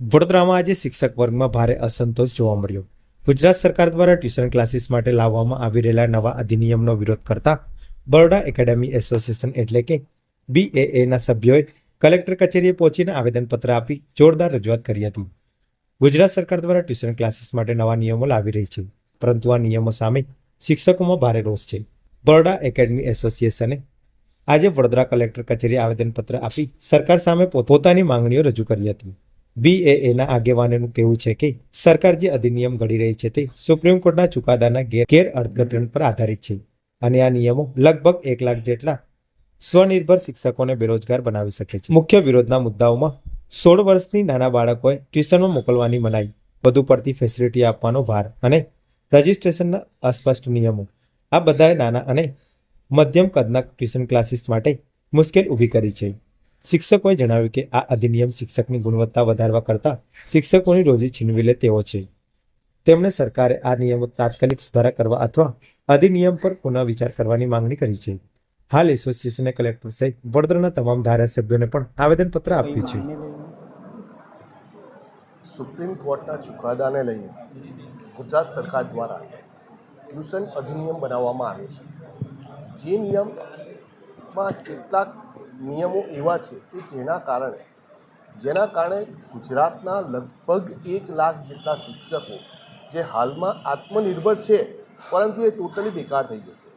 વડોદરામાં આજે શિક્ષક વર્ગમાં ભારે અસંતોષ જોવા મળ્યો. ગુજરાત સરકાર દ્વારા ટ્યુશન ક્લાસીસ માટે લાવવામાં આવી રહેલા નવા અધિનિયમનો વિરોધ કરતા બરોડા એકેડેમી એસોસિએશન એટલે કે બીએએના સભ્યોએ કલેક્ટર કચેરીએ પહોંચીને આવેદનપત્ર આપી જોરદાર રજૂઆત કરી હતી. ગુજરાત સરકાર દ્વારા ટ્યુશન ક્લાસીસ માટે નવા નિયમો લાવી રહી છે, પરંતુ આ નિયમો સામે શિક્ષકોમાં ભારે રોષ છે. બરોડા એકેડમી એસોસિએશને આજે વડોદરા કલેક્ટર કચેરીએ આવેદનપત્ર આપી સરકાર સામે પોતાની માંગણીઓ રજૂ કરી હતી. બીએએના આગેવાનોનું કહેવું છે કે સરકાર જે અધિનિયમ ઘડી રહી છે તે સુપ્રીમ કોર્ટના ચુકાદાના ગેર અર્થઘટન પર આધારિત છે અને આ નિયમો લગભગ એક લાખ જેટલા સ્વનિર્ભર શિક્ષકોને બેરોજગાર બનાવી શકે છે. મુખ્ય વિરોધના મુદ્દાઓમાં સોળ વર્ષની નાના બાળકોએ ટ્યુશનમાં મોકલવાની મનાઈ, વધુ પડતી ફેસિલિટી આપવાનો ભાર અને રજિસ્ટ્રેશનના અસ્પષ્ટ નિયમો. આ બધાએ નાના અને મધ્યમ કદના ટ્યુશન ક્લાસીસ માટે મુશ્કેલ ઊભી કરી છે. શિક્ષકોએ જણાવ્યું કે આ અધિનિયમ શિક્ષકની ગુણવત્તા વધારવા કરતાં શિક્ષકોની રોજી છીનવી લે તેવો છે. તેમણે સરકારે આ નિયમો તાત્કાલિક સુધારા કરવા અથવા અધિનિયમ પર પુનઃવિચાર કરવાની માંગણી કરી છે. હાલ એસોસિએશને કલેક્ટર સહિત વડોદરાના તમામ ધારાસભ્યોને પણ આવેદનપત્ર આપ્યું છે. સુપ્રીમ કોર્ટના ચુકાદાને લઈને ગુજરાત સરકાર દ્વારા ટ્યુશન અધિનિયમ બનાવવામાં આવ્યો છે. જે નિયમમાં કેટલાક નિયમો એવા છે કે જેના કારણે જેના કારણે ગુજરાતના લગભગ એક લાખ જેટલા શિક્ષકો જે હાલમાં આત્મનિર્ભર છે, પરંતુ એ ટોટલી બેકાર થઈ જશે.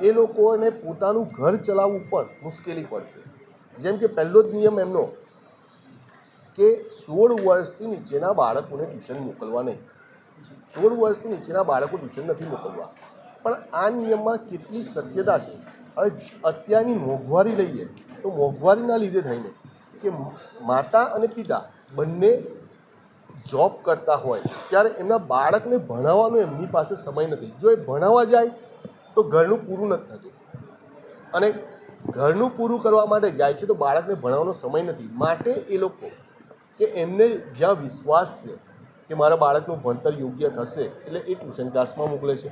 એ લોકોને પોતાનું ઘર ચલાવવું પણ મુશ્કેલી પડશે. જેમ કે પહેલો જ નિયમ એમનો કે સોળ વર્ષથી નીચેના બાળકોને ટ્યુશન મોકલવા નહીં. સોળ વર્ષથી નીચેના બાળકો ટ્યુશન નથી મોકલવા. પણ આ નિયમમાં કેટલી શક્યતા છે? અત્યારની મોંઘવારી લઈએ તો મોંઘવારીના લીધે થઈને કે માતા અને પિતા બંને જોબ કરતા હોય ત્યારે એમના બાળકને ભણાવવાનો એમની પાસે સમય નથી. જો એ ભણાવવા જાય તો ઘરનું પૂરું નથી થતું. અને ઘરનું પૂરું કરવા માટે જાય છે તો બાળકને ભણાવવાનો સમય નથી. માટે એ લોકો કે એમને જ્યાં વિશ્વાસ છે કે મારા બાળકનું ભણતર યોગ્ય થશે એટલે એ ટ્યુશન ક્લાસમાં મોકલે છે.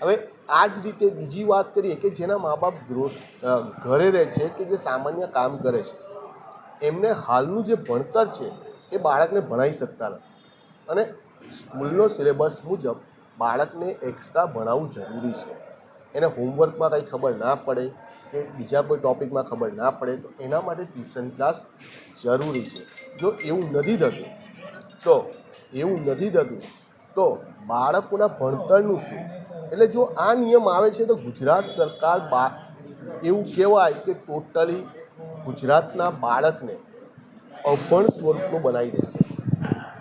હવે આ જ રીતે બીજી વાત કરીએ કે જેના મા બાપ ઘરે રહે છે કે જે સામાન્ય કામ કરે છે, એમને હાલનું જે ભણતર છે એ બાળકને ભણાવી શકતા નથી. અને સ્કૂલનો સિલેબસ મુજબ બાળકને એક્સ્ટ્રા ભણાવવું જરૂરી છે. એને હોમવર્કમાં કંઈ ખબર ના પડે કે બીજા કોઈ ટૉપિકમાં ખબર ના પડે, તો એના માટે ટ્યુશન ક્લાસ જરૂરી છે. જો એવું નથી થતું, તો એવું નથી થતું, તો બાળકોના ભણતરનું શું? એટલે જો આ નિયમ આવે છે, તો ગુજરાત સરકાર બા, એવું કહેવાય કે ટોટલી ગુજરાતના બાળકને અભણ સ્વરૂપનું બનાવી દેશે.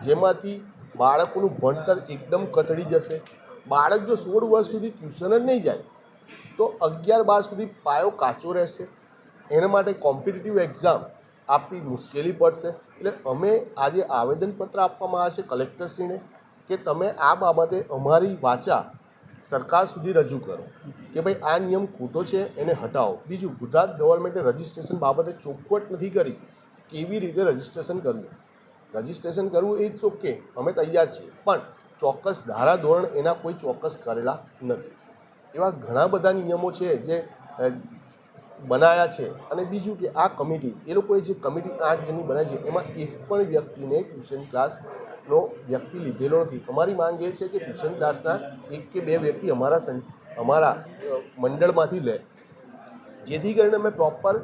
જેમાંથી બાળકોનું ભણતર એકદમ કથળી જશે. બાળક જો સોળ વર્ષ સુધી ટ્યુશન જ નહીં જાય, તો અગિયાર બાર સુધી પાયો કાચો રહેશે. એના માટે કોમ્પિટિટિવ એક્ઝામ આપવી મુશ્કેલી પડશે. એટલે અમે આજે આવેદનપત્ર આપવામાં આવે છે કલેક્ટરશ્રીને કે તમે આ બાબતે અમારી વાચા સરકાર સુધી રજૂ કરો કે ભાઈ આ નિયમ ખોટો છે, એને હટાવો. બીજું, ગુજરાત ગવર્મેન્ટે રજિસ્ટ્રેશન બાબતે ચોખવટ નથી કરી કેવી રીતે રજિસ્ટ્રેશન કરવું. રજિસ્ટ્રેશન કરવું એ જ ઓકે, અમે તૈયાર છીએ, પણ ચોક્કસ ધારા ધોરણ એના કોઈ ચોક્કસ કરેલા નથી. એવા ઘણા બધા નિયમો છે જે બનાયા છે. અને બીજું કે આ કમિટી એ લોકોએ જે કમિટી આઠ જણની બનાવી છે, એમાં એક પણ વ્યક્તિને ટ્યુશન ક્લાસનો વ્યક્તિ લીધેલો નથી. અમારી માંગ એ છે કે ટ્યુશન ક્લાસના એક કે બે વ્યક્તિ અમારા અમારા મંડળમાંથી લે. જેથી કરીને અમે પ્રોપર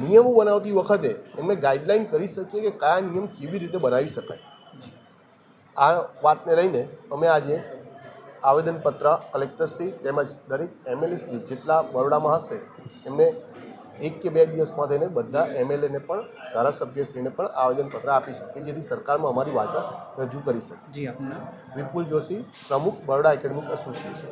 નિયમો બનાવતી વખતે એમને ગાઈડલાઈન કરી શકીએ કે કયા નિયમ કેવી રીતે બનાવી શકાય. આ વાતને લઈને અમે આજે આવેદનપત્ર કલેક્ટરશ્રી તેમજ દરેક એમએલએ શ્રી જેટલા બરોડામાં હશે એમને એક કે બે દિવસમાં થઈને બધા એમએલએને પણ ધારાસભ્યશ્રીને પણ આવેદનપત્ર આપીશું કે જેથી સરકારમાં અમારી વાચા રજૂ કરી શકે. વિપુલ જોશી પ્રમુખ બરોડા એકેડમિક એસોસિએશન.